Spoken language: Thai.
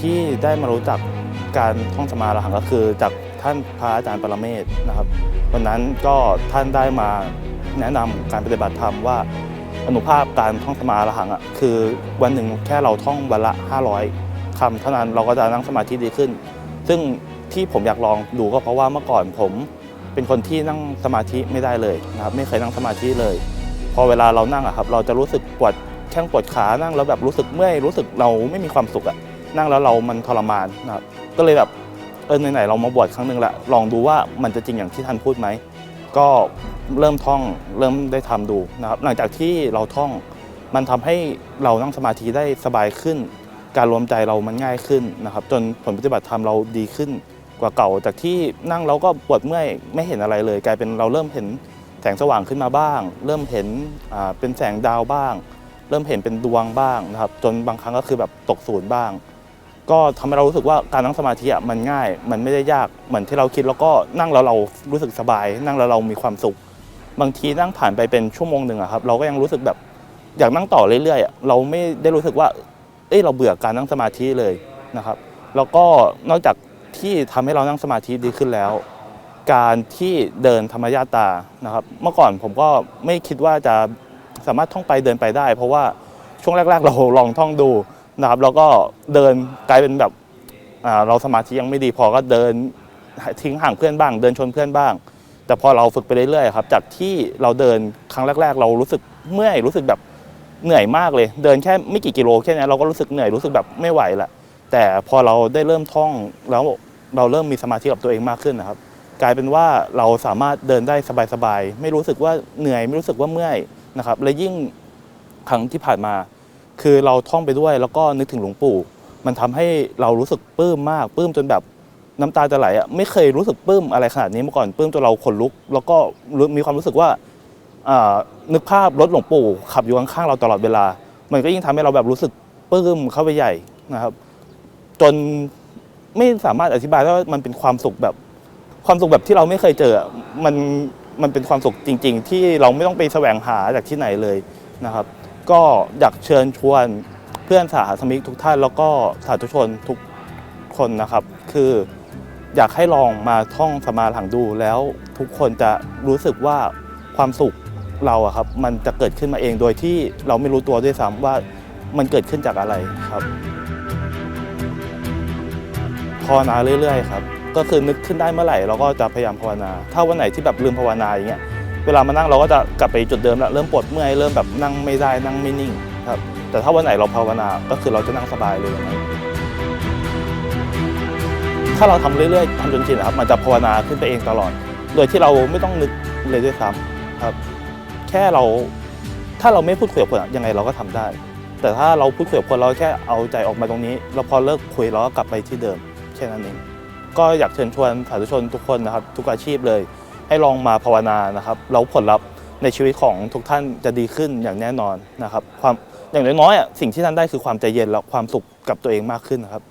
ที่ได้มารู้จักการท่องสมาธิหังก็คือ จากท่านพระอาจารย์ปรเมศนะครับวันนั้นก็ท่านได้มาแนะนำการปฏิบัติธรรมว่าอนุภาพการท่องสมาธิหังอะคือวันหนึ่งแค่เราท่องวันละ 500คำเท่านั้นเราก็จะนั่งสมาธิดีขึ้น ซึ่งที่ผมอยากลองดูก็เพราะว่าเมื่อก่อนผมเป็นคนที่นั่งสมาธิไม่ได้เลยนะครับไม่เคยนั่งสมาธิเลย พอเวลาเรานั่งอะครับเราจะรู้สึกปวดแข้งปวดขานั่งแล้วแบบรู้สึกเมื่อยรู้สึกเราไม่มีความสุขอะ นั่งแล้วเรามันทรมานนะครับก็เลยแบบเออไหนๆเรามาบวชครั้งหนึ่งละลองดูว่ามันจะจริงอย่างที่ท่านพูดไหมก็เริ่มท่องเริ่มได้ทำดูนะครับหลังจากที่เราท่องมันทำให้เรานั่งสมาธิได้สบายขึ้น การรวมใจเรามันง่ายขึ้นนะครับ จนผลปฏิบัติธรรมเราดีขึ้นกว่าเก่า จากที่นั่งเราก็ปวดเมื่อยไม่เห็นอะไรเลย กลายเป็นเราเริ่มเห็นแสงสว่างขึ้นมาบ้าง เริ่มเห็นเป็นแสงดาวบ้าง เริ่มเห็นเป็นดวงบ้างนะครับ จนบางครั้งก็คือแบบตกศูนย์บ้าง ก็ทำให้เรารู้สึกว่าการนั่งสมาธิอะมันง่าย มันไม่ได้ยากเหมือนที่เราคิดแล้วก็นั่งแล้วเรารู้สึกสบาย นั่งแล้วเรามีความสุข บางทีนั่งผ่านไปเป็นชั่วโมงหนึ่งอะครับเราก็ยังรู้สึกแบบอยากนั่งต่อเรื่อยๆอะเราไม่ได้รู้สึกว่า เอ้ยเราเบื่อการนั่งสมาธิเลยนะครับ แล้วก็นอกจากที่ทำให้เรานั่งสมาธิดีขึ้นแล้ว การที่เดินธรรมญาตานะครับ เมื่อก่อนผมก็ไม่คิดว่าจะสามารถท่องไปเดินไปได้ เพราะว่าช่วงแรก ๆ เราลองท่องดู นะครับแล้วก็เดินกลายเป็นแบบเราสมาธิยังไม่ดีพอก็เดินทิ้งห่างเพื่อนบ้าง เดินชนเพื่อนบ้าง แต่พอเราฝึกไปเรื่อยๆครับ จากที่เราเดินครั้งแรก ๆ เรารู้สึกเมื่อยรู้สึกแบบเหนื่อยมากเลย เดินแค่ไม่กี่กิโลแค่นี้เราก็รู้สึกเหนื่อยรู้สึกแบบไม่ไหวละแต่พอเราได้เริ่มท่องแล้วเราเริ่มมีสมาธิกับตัวเองมากขึ้นนะครับ กลายเป็นว่าเราสามารถเดินได้สบายๆไม่รู้สึกว่าเหนื่อยไม่รู้สึกว่าเมื่อยนะครับและยิ่งครั้งที่ผ่านมา คือเราท่องไปด้วยแล้วก็นึกถึงหลวงปู่ มันทำให้เรารู้สึกปลื้มมากปลื้มจนแบบน้ำตาจะไหลอะไม่เคยรู้สึกปลื้มอะไรขนาดนี้มาก่อนปลื้มจนเราขนลุก แล้วก็มีความรู้สึกว่านึกภาพรถหลวงปู่ขับอยู่ข้างๆเราตลอดเวลา มันก็ยิ่งทำให้เราแบบรู้สึกปลื้มเข้าไปใหญ่นะครับ จนไม่สามารถอธิบายได้ว่ามันเป็นความสุขแบบ ความสุขแบบที่เราไม่เคยเจอมันมันเป็นความสุขจริง ๆ ที่เราไม่ต้องไปแสวงหาจากที่ไหนเลยนะครับ ก็อยากเชิญชวนเพื่อนสาธมิกทุกท่านแล้วก็สาธุชนทุกคนนะครับ คืออยากให้ลองมาท่องสมาหลังดูแล้วทุกคนจะรู้สึกว่าความสุขเราอะครับมันจะเกิดขึ้นมาเองโดยที่เราไม่รู้ตัวด้วยซ้ำว่ามันเกิดขึ้นจากอะไรครับ ภาวนาเรื่อยๆครับก็คือนึกขึ้นได้เมื่อไหร่เราก็จะพยายามภาวนา ถ้าวันไหนที่แบบลืมภาวนาอย่างเงี้ย เวลามานั่งเราก็จะกลับไปจุดเดิมแล้วเริ่มปวดเมื่อยเริ่มแบบนั่งไม่ได้นั่งไม่นิ่งครับแต่ถ้าวันไหนเราภาวนาก็คือเราจะนั่งสบายเลยวันนั้นถ้าเราทำเรื่อยๆทำจนชินนะครับมันจะภาวนาขึ้นไปเองตลอด โดยที่เราไม่ต้องนึกเลยด้วยซ้ำครับ แค่เราถ้าเราไม่พูดคุยกับคนอะยังไงเราก็ทำได้ แต่ถ้าเราพูดคุยกับคนเราแค่เอาใจออกมาตรงนี้แล้วพอเลิกคุยเราก็กลับไปที่เดิมแค่นั้นเองก็อยากเชิญชวนสาธุชนทุกคนนะครับ ทุกอาชีพเลย ให้ลองมาภาวนานะครับแล้วผลลัพธ์ในชีวิตของทุกท่านจะดีขึ้นอย่างแน่นอนนะครับความอย่างน้อยๆอะสิ่งที่ท่านได้คือความใจเย็นและความสุขกับตัวเองมากขึ้นนะครับ